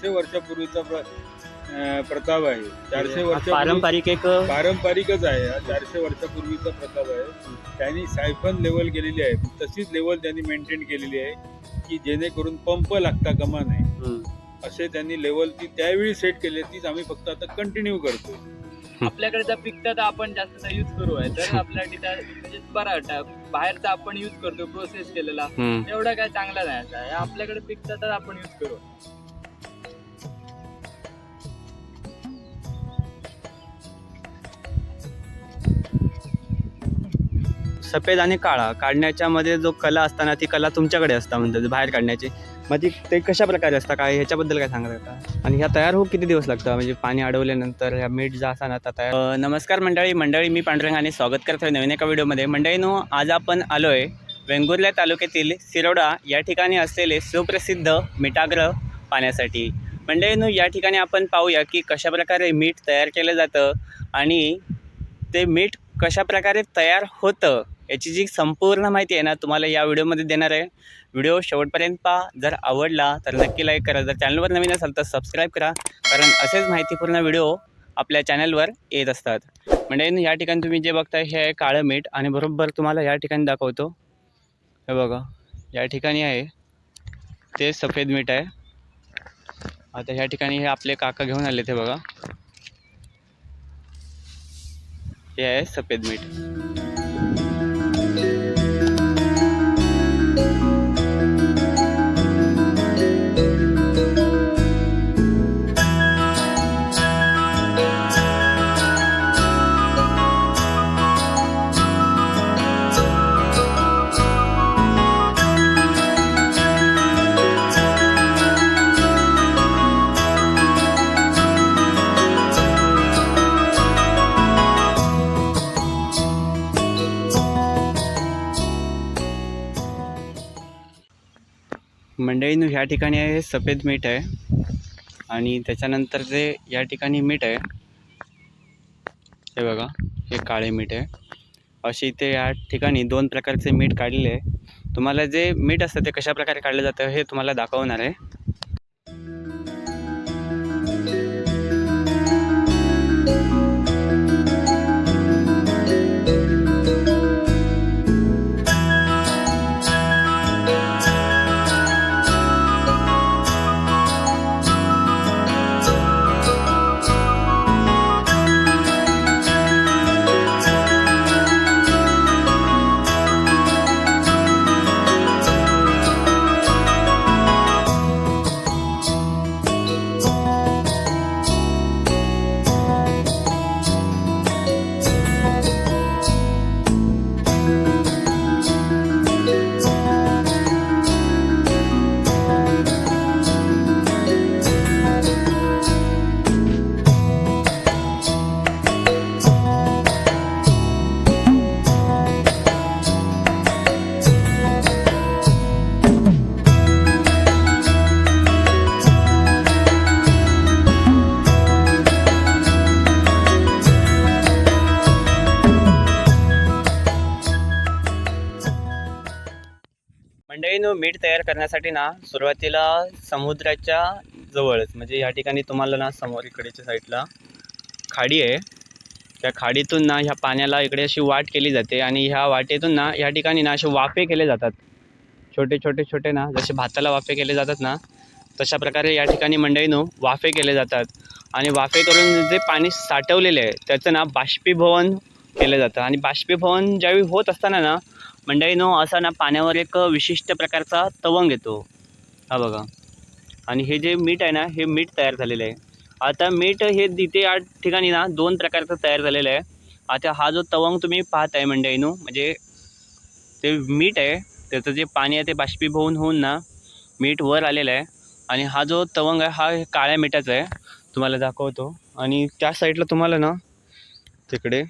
चारशे वर्षापूर्वीचा प्र प्रताप आहे. चारशे वर्ष पारंपरिक एक पारंपरिकच आहे. हा चारशे वर्षापूर्वीचा प्रताप आहे. त्यांनी सायफन लेवल केलेली आहे. तशीच लेवल त्यांनी मेंटेन केलेली आहे की जेणेकरून पंप लागता कामा नये. हम्म. असे त्यांनी लेवल ती त्यावेळी सेट केली. तीच आम्ही फक्त आता कंटिन्यू करतो आपल्याकडे जर पिकतं तर आपण जास्त युज करू आहे. तर आपल्यासाठी त्या म्हणजे बरा वाटतं. बाहेरचा आपण युज करतो प्रोसेस केलेला. हम्म. एवढा काय चांगला नाही आता. हे आपल्याकडे पिकतं तर आपण युज करू. सफेद आणि काळा काढण्याच्या मध्ये जो कला असताना ती कला तुमच्याकडे असता म्हणतात बाहेर काढण्याची. मग ती ते कशा प्रकारे असतात काय ह्याच्याबद्दल काय सांगत आता? आणि ह्या तयार होऊ किती दिवस लागतं म्हणजे पाणी अडवल्यानंतर ह्या मीठ जा असा ना आता तयार नमस्कार मंडळी. मंडळी मी पांडुरंग आणि स्वागत करतो नवीन एका व्हिडिओमध्ये. मंडळीनो आज आपण आलोय वेंगुर्ल्या तालुक्यातील सिरोडा. या ठिकाणी असलेले सुप्रसिद्ध मिठाग्रह पाण्यासाठी मंडळीनो या ठिकाणी आपण पाहूया की कशाप्रकारे मीठ तयार केलं जातं आणि ते मीठ कशाप्रकारे तयार होतं. याची जी संपूर्ण माहिती आहे ना तुम्हाला या व्हिडिओमध्ये देणार आहे. व्हिडिओ शेवटपर्यंत पहा. जर आवडला तर नक्की लाईक करा. जर चॅनलवर नवीन असाल तर सबस्क्राईब करा. कारण असेच माहितीपूर्ण व्हिडिओ आपल्या चॅनलवर येत असतात. म्हणजे या ठिकाणी तुम्ही जे बघताय हे आहे काळं मीठ. आणि बरोबर तुम्हाला या ठिकाणी दाखवतो. हे बघा. या ठिकाणी आहे. ते सफेद मीठ आहे. आता ह्या ठिकाणी हे आपले काका घेऊन आले ते बघा. हे आहे सफेद मीठ. मंडळीनं ह्या ठिकाणी आहे हे सफेद मीठ आहे. आणि त्याच्यानंतर जे या ठिकाणी मीठ आहे हे बघा हे काळे मीठ आहे. असे इथे या ठिकाणी दोन प्रकारचे मीठ काढलेले आहे. तुम्हाला जे मीठ असतं ते कशा प्रकारे काढलं जातं हे तुम्हाला दाखवणार आहे. मीठ तयार करण्यासाठी ना सुरुवातीला समुद्राच्या जवळच म्हणजे या ठिकाणी तुम्हाला ना समोर इकडेच्या साईडला खाडी आहे. त्या खाडीतून ना ह्या पाण्याला इकडे अशी वाट केली जाते आणि ह्या वाटेतून ना या ठिकाणी ना असे वाफे केले जातात. छोटे छोटे छोटे ना जसे भाताला वाफे केले जातात ना तशा प्रकारे या ठिकाणी मंडईनं वाफे केले जातात. आणि वाफे करून जे पाणी साठवलेले आहे त्याचं ना बाष्पीभवन केलं जातं. आणि बाष्पीभवन ज्यावेळी होत असताना ना मंडळीनो असा ना पाण्यावर एक विशिष्ट प्रकारचा तवंग येतो. हा बघा. आणि हे जे मीठ आहे ना हे मीठ तयार झालेलं आहे. आता मीठ हे तिथे या ठिकाणी ना दोन प्रकारचं तयार झालेलं आहे. आता हा जो तवंग तुम्ही पाहत आहे मंडळीनो म्हणजे ते मीठ आहे त्याचं जे पाणी आहे ते बाष्पीभवन होऊन ना मीठ वर आलेलं आहे. आणि हा जो तवंग आहे हा काळ्या मिठाचा आहे. तुम्हाला दाखवतो. आणि त्या साईडला तुम्हाला ना तिकडे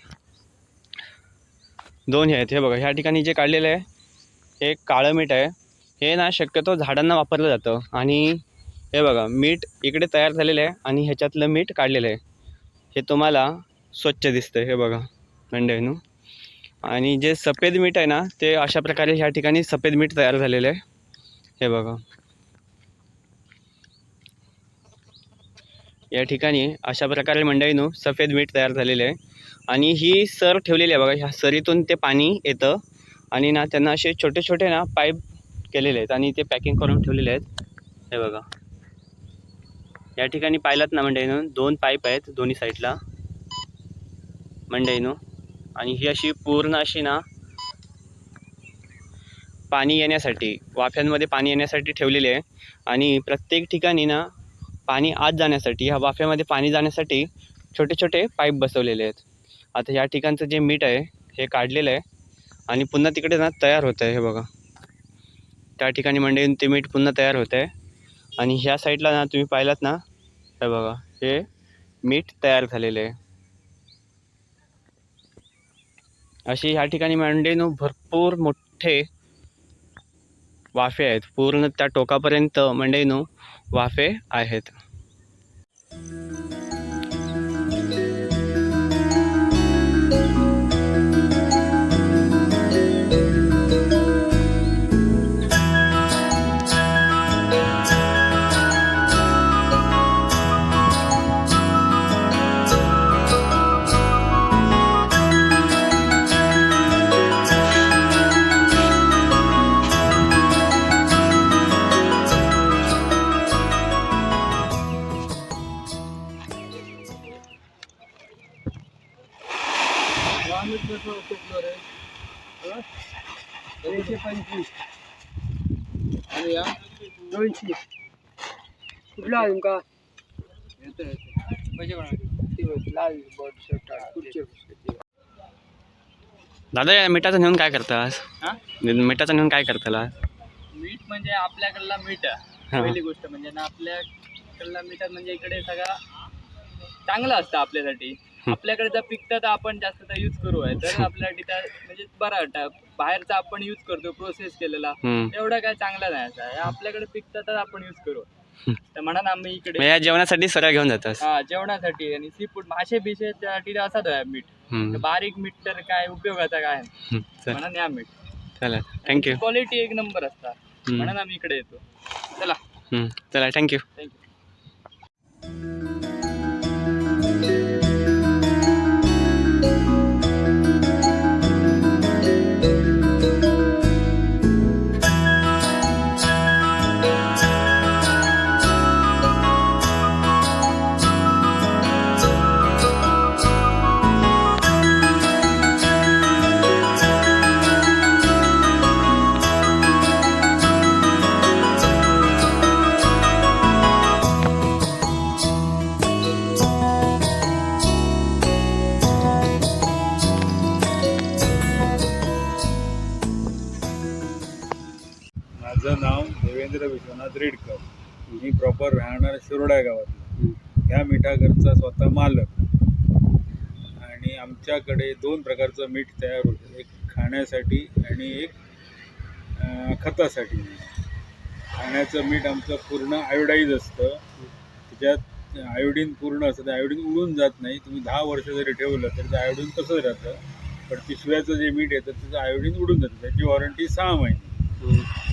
दोन हे आहेत. हे बघा ह्या ठिकाणी जे काढलेलं आहे हे काळं मीठ आहे. हे ना शक्यतो झाडांना वापरलं जातं. आणि हे बघा मीठ इकडे तयार झालेलं आहे आणि ह्याच्यातलं मीठ काढलेलं आहे. हे तुम्हाला स्वच्छ दिसतं हे बघा मंडळीनं. आणि जे सफेद मीठ आहे ना ते अशा प्रकारे ह्या ठिकाणी सफेद मीठ तयार झालेलं आहे. हे बघा. या ठिकाणी अशा प्रकारे मंडळीनो सफेद मीठ तयार झालेलं आहे. आणि ही सर ठेवलेली आहे बघा ह्या सरीतून ते पाणी येतं. आणि ना त्यांना असे छोटे छोटे ना पाईप केलेले आहेत आणि ते पॅकिंग करून ठेवलेले आहेत. हे बघा. या ठिकाणी पाहिलात ना मंडळीनो दोन पाईप आहेत दोन्ही साईडला. मंडईनो आणि ही अशी पूर्ण अशी ना पाणी येण्यासाठी वाफ्यांमध्ये पाणी येण्यासाठी ठेवलेली आहे. आणि प्रत्येक ठिकाणी ना पाणी आत जाण्यासाठी ह्या वाफ्यामध्ये पाणी जाण्यासाठी छोटे छोटे पाईप बसवलेले आहेत. आता ह्या ठिकाणचं जे मीठ आहे हे काढलेलं आहे आणि पुन्हा तिकडे ना तयार होतं आहे हे बघा. त्या ठिकाणी मंडळी ते मीठ पुन्हा तयार होतं आहे आणि ह्या साईडला ना तुम्ही पाहिलात ना हे बघा हे मीठ तयार झालेलं आहे. अशी ह्या ठिकाणी मंडळीनो भरपूर मोठे वाफे आहेत. पूर्ण त्या टोकापर्यंत मंडईनो वाफे आहेत. Música दोनशे पंचवीस. आणि या? दोनशे. कुठला आहे तुमका लाल बॉट शर्ट पुढचे दादा या मिठाचं नेऊन काय करतास? हा? मिठाचं नेऊन काय करताला मीठ म्हणजे आपल्याकडला मीठ आहे. हा. पहिली गोष्ट म्हणजे ना आपल्याकडला मीठ म्हणजे इकडे सगळा चांगला असतं आपल्यासाठी. आपल्याकडे जर पिकतं तर आपण जास्त तर यूज करू आहे. तर आपल्या तिथं म्हणजे बरा वाटतं. बाहेरचा आपण यूज करतो प्रोसेस केलेला. एवढा काय चांगला नाही असा आपल्याकडे पिकतं तर आपण यूज करू. तर म्हणून आम्ही मग इकडे या जेवणासाठी सरळ घेऊन जातास. हा जेवणासाठी. आणि सी फूड मासे बिशे साठी असाच आहे मीठ. बारीक मीठ तर काय उपयोगाचा काय म्हणून या मीठ चला. थँक्यू क्वालिटी एक नंबर असतात. म्हणून आम्ही इकडे येतो. चला. चला थँक्यू थँक्यू नाव देवेंद्र विश्वनाथ रेडकर. मी प्रॉपर राहणार शिरोडा गावात गावातला. ह्या मिठाघरचा स्वतः मालक. आणि आमच्याकडे दोन प्रकारचं मीठ तयार होतं. एक खाण्यासाठी आणि एक खतासाठी. खाण्याचं मीठ आमचं पूर्ण आयोडाईज असतं. त्याच्यात आयोडीन पूर्ण असतं. ते आयोडीन उडून जात नाही. तुम्ही दहा वर्ष जरी ठेवलं तरी ते आयोडीन तसंच राहतं. पण पिशव्याचं जे मीठ येतं त्याचं आयोडीन उडून जातं. त्याची वॉरंटी सहा महिने.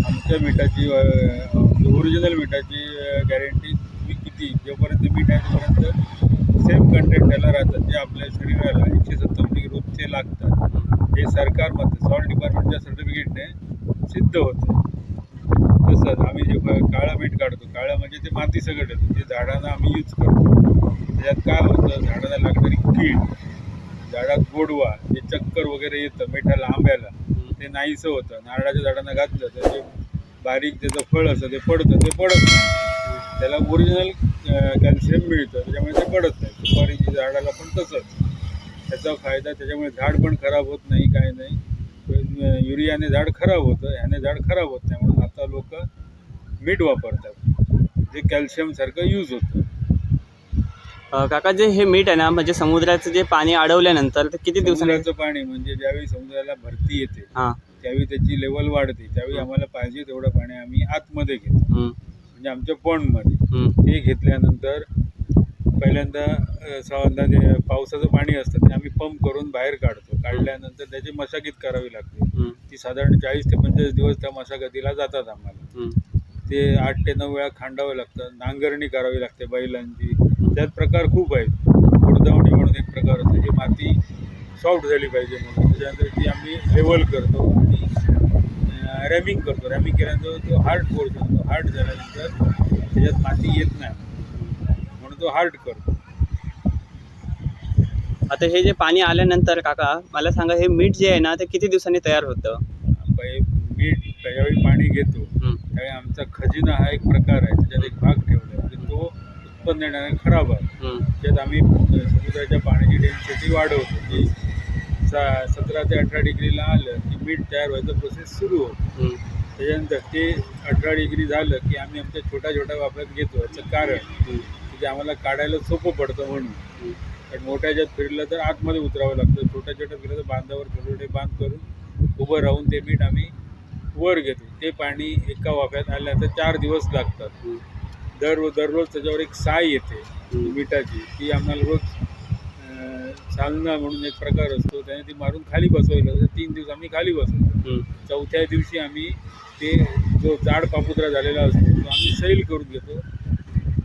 आमच्या मिठाची ओरिजिनल मिठाची गॅरंटी तुम्ही किती? जोपर्यंत मीठ आहे तोपर्यंत सेम कंटेंट त्याला राहतात. जे आपल्या शरीराला एकशे सत्तर मिली रोजचे लागतात. हे सरकारमध्ये सॉल्ट डिपार्टमेंटच्या सर्टिफिकेटने सिद्ध होतं तसंच आम्ही जे काळा काळं मीठ काढतो. काळं म्हणजे ते माती सगळं येतं ते झाडांना आम्ही यूज करतो. त्याच्यात काय होतं? झाडाला लागणारी कीड झाडात गोडवा हे चक्कर वगैरे येतं मिठाला आंब्याला. ते नाहीसं होतं. नारळाच्या झाडांना घातलं तर ते बारीक त्याचं फळ असतं ते पडतं. ते पडत नाही. त्याला ओरिजिनल कॅल्शियम मिळतं. त्याच्यामुळे ते पडत नाही. सुपारीच्या झाडाला पण तसंच. त्याचा फायदा त्याच्यामुळे झाड पण खराब होत नाही काय नाही. युरियाने झाड खराब होतं. ह्याने झाड खराब होत नाही. म्हणून आता लोक मीठ वापरतात. जे कॅल्शियमसारखं यूज होतं. काका जे हे मीठ आहे ना म्हणजे समुद्राचं जे पाणी अडवल्यानंतर ते किती दिवसांनी समुद्राचं पाणी म्हणजे ज्यावेळी समुद्राला भरती येते हां. त्यावेळी त्याची लेवल वाढते. त्यावेळी आम्हाला पाहिजे तेवढं पाणी आम्ही आतमध्ये घेतो. हम्म, म्हणजे आमच्या पॉन्डमध्ये हम्म, ते घेतल्यानंतर पहिल्यांदा अ, साधारणतः जे पावसाचं पाणी असतं ते आम्ही पंप करून बाहेर काढतो. काढल्यानंतर त्याची मशागत करावी लागते. हम्म, ती साधारण चाळीस ते पंचेचाळीस दिवस त्या मशागतीला जातात आम्हाला. हम्म. ते आठ ते नऊ वेळा खांडावं लागतं. नांगरणी करावी लागते बैलांची. त्यात प्रकार खूप आहेत. गुडदावणी म्हणून एक प्रकार असतो जी माती सॉफ्ट झाली पाहिजे म्हणून. त्याच्यानंतर ती आम्ही लेवल करतो आणि रॅमिंग करतो. रॅमिंग केल्यानंतर तो हार्ड कोर्स होतो हार्ड झाल्यानंतर त्याच्यात माती येत नाही. म्हणून तो हार्ड करतो आता हे जे पाणी आल्यानंतर काका मला सांगा हे मीठ जे आहे ना ते किती दिवसांनी तयार होतं? मीठ ज्यावेळी पाणी घेतो. त्यावेळी आमचा खजिना हा एक प्रकार आहे. त्याच्यात एक भाग ठेवला म्हणजे तो उत्पन्न देणारा खराब आहे. त्यात आम्ही समुद्राच्या पाण्याची डेन्सिटी वाढवतो की सतरा ते अठरा डिग्रीला आलं की मीठ तयार व्हायचं प्रोसेस सुरू होतो. त्याच्यानंतर ते अठरा डिग्री झालं की आम्ही आमच्या छोट्या छोट्या वापरात घेतो याचं कारण. की ते आम्हाला काढायला सोपं पडतं म्हणून. कारण मोठ्या ह्याच्यात फिरलं तर आतमध्ये उतरावं लागतं छोट्या छोट्या फिरलं तर बांधावर छोटे छोटे बांध करून उभं राहून ते मीठ आम्ही वर घेतो ते पाणी एका वाफ्यात आल्यानंतर चार दिवस लागतात. दर दररोज त्याच्यावर एक साय येते. मिठाची ती आम्हाला रोज चालना म्हणून एक प्रकार असतो त्याने ती मारून खाली बसवायला लागतं. तीन दिवस आम्ही खाली बसवतो. चौथ्या दिवशी आम्ही ते जो जाड पापुद्रा झालेला असतो तो आम्ही सैल करून घेतो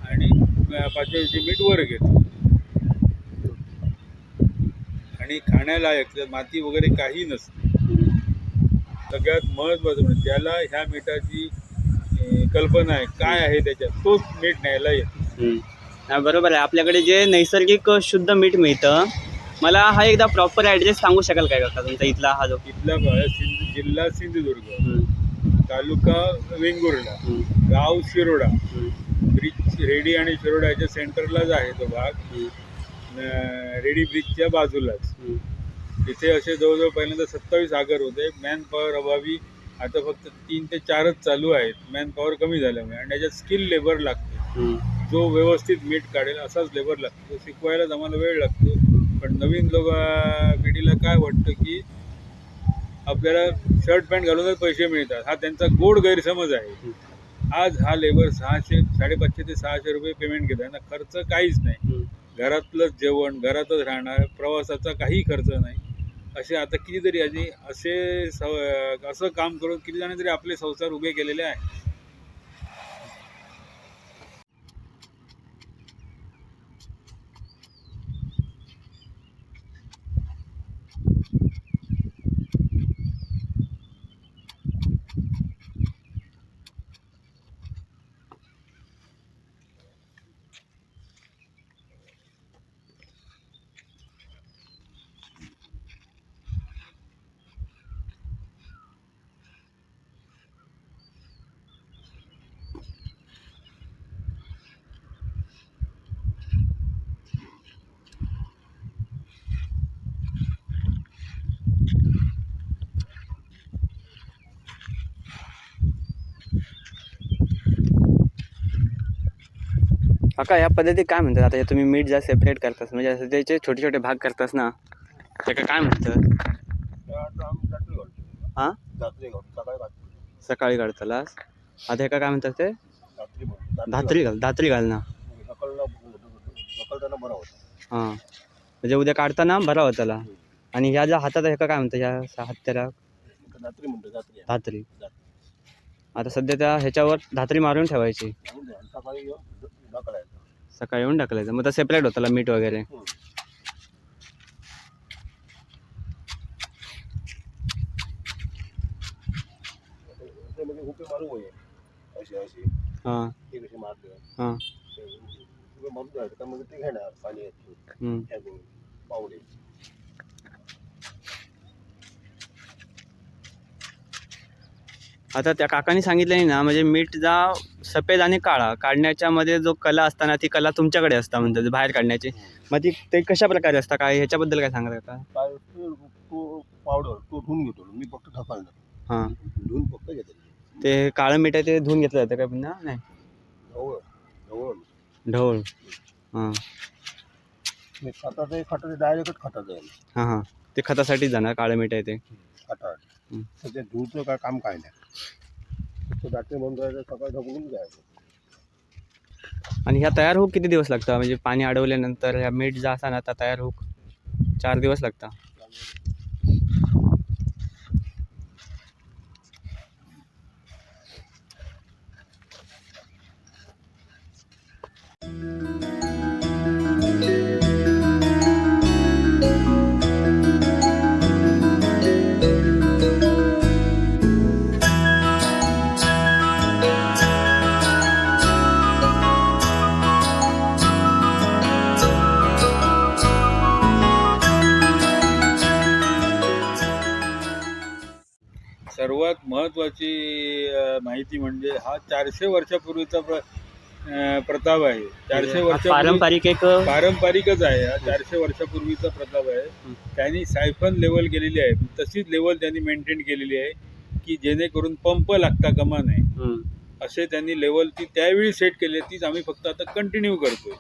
आणि पाचव्या दिवशी मीठ वर घेतो आणि खाण्यालायक माती वगैरे काही नसते सगळ्यात महत्त्वाचं म्हणजे त्याला ह्या मिठाची कल्पना आहे काय आहे त्याच्यात तोच मीठ न्यायला येतो हम्म. हा, बरोबर आहे आपल्याकडे जे नैसर्गिक शुद्ध मीठ मिळतं मला हा एकदा प्रॉपर ॲड्रेस सांगू शकाल काय काका तुमचा इथला हा जो इथला भाग सिंध जिल्हा सिंधुदुर्ग हम्म. तालुका वेंगुर्ला हम्म. गाव शिरोडा हम्म. ब्रिज रेडी आणि शिरोडा याच्या सेंटरलाच आहे तो भाग हम्म. अं, रेडी ब्रिजच्या बाजूलाच हम्म. तिथे असे जवळजवळ पहिल्यांदा सत्तावीस आगर होते मॅन पॉवर अभावी आता फक्त तीन ते चारच चालू आहेत. मॅन पॉवर कमी झाल्यामुळे. आणि त्याच्यात स्किल लेबर लागते. जो व्यवस्थित मीठ काढेल असाच लेबर लागतो. तो शिकवायलाच आम्हाला वेळ लागतो. पण नवीन लोक पिढीला काय वाटतं की आपल्याला शर्ट पॅन्ट घालूनच पैसे मिळतात. हा त्यांचा गोड गैरसमज आहे. आज हा लेबर सहाशे साडेपाचशे ते सहाशे रुपये पेमेंट घेतो ना खर्च काहीच नाही. घरातलंच जेवण घरातच राहणार प्रवासाचा काही खर्च नाही. असे आता कितीतरी आणि असे स असं काम करून किती जणांनी तरी आपले संसार उभे केलेले आहे. काका या पद्धती काय म्हणतात? आता हे तुम्ही मीठ ज्या सेपरेट करतास म्हणजे असं त्याचे छोटे छोटे भाग करतास ना त्याका काय म्हणतात? हां? सकाळी काढतालास आता एका काय म्हणतात ते? धात्री घाल धात्री घाल ना हां. म्हणजे उद्या काढताना बरा होताला आणि ह्या ज्या हातात एका काय म्हणतात? ह्या हत्यारा धात्री. आता सध्या त्या ह्याच्यावर धात्री मारून ठेवायची. सकाळी येऊन टाकलायचं. मग तर सेपरेट होताला मीठ वगैरे. हां. हां. आता त्या काकांनी सांगितलं ना म्हणजे मीठ जा सफेद आणि काळा काढण्याच्या मध्ये जो कला असताना ती कला तुमच्याकडे असता म्हणतात बाहेर काढण्याची. मग ती ते कशा प्रकारे असता? काय ह्याच्याबद्दल काय सांगत का? काय तो तो पावडर तो धुवून घेतो मी फक्त ढकलणार हां. धुवून फक्त घेतो ते काळं मिठाई आहे ते धुवून घेतलं जातं काय पुन्हा? नाही. ढवळ. ढवळ ढवळ हां. मी खताचं खताचं डायरेक्टच खतात हां हां. ते खतासाठीच जाणार काळं मिठाई आहे ते. खतात हं. ते धुवचं काय काम काय नाही. तो दाटे बंद करायचं सकाळी ढकलून जायचं आणि ह्या तयार होऊ किती दिवस लागतात म्हणजे पाणी अडवल्यानंतर ह्या मीठ जा असा ना आता तयार होऊ चार दिवस लागतात महत्त्वाची माहिती म्हणजे हा चारशे वर्षापूर्वीचा प्र प्रताप आहे. चारशे वर्ष पारंपरिक एक पारंपरिकच आहे. हा चारशे वर्षापूर्वीचा प्रताप आहे. त्यांनी सायफन लेवल केलेली आहे. तशीच लेवल त्यांनी मेंटेन केलेली आहे की जेणेकरून पंप लागता कामा हम्म. असे त्यांनी लेवल ती त्यावेळी सेट केली आहे, तीच आम्ही फक्त आता कंटिन्यू करतोय.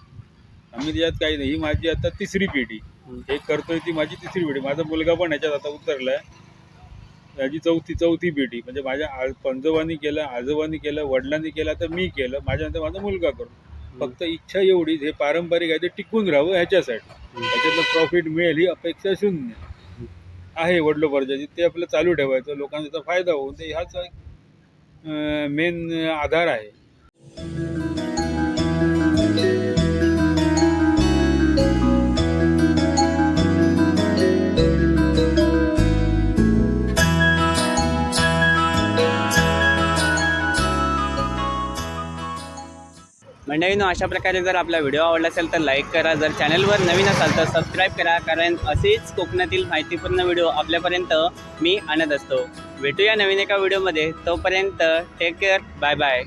आम्ही त्याच्यात काही नाही. ही माझी आता तिसरी पिढी. हं. हे करतोय ती माझी तिसरी पिढी. माझा मुलगा पण ह्याच्यात आता उतरलाय. माझी चौथी चौथी पिढी. म्हणजे माझ्या आ पंजोबांनी केलं आजोबांनी केलं वडिलांनी केलं तर मी केलं. माझ्यानंतर माझा मुलगा करतो फक्त इच्छा एवढीच हे पारंपरिक आहे ते टिकून राहावं ह्याच्यासाठी. त्याच्यातनं प्रॉफिट मिळेल ही अपेक्षा शून्य. आहे वडिलोपार्जाची ते आपलं चालू ठेवायचं लोकांचा त्याचा फायदा होऊन ते ह्याच मेन आधार आहे. म्हणजे मंडळीनो अशा प्रकारे जर आपला व्हिडिओ आवडला असेल तर लाईक करा. जर चॅनलवर नवीन असाल तर सबस्क्राईब करा. कारण असेच कोकणातील माहितीपूर्ण व्हिडिओ आपल्यापर्यंत मी आणत असतो. भेटूया नवीन एका व्हिडिओमध्ये. तोपर्यंत टेक केअर बाय बाय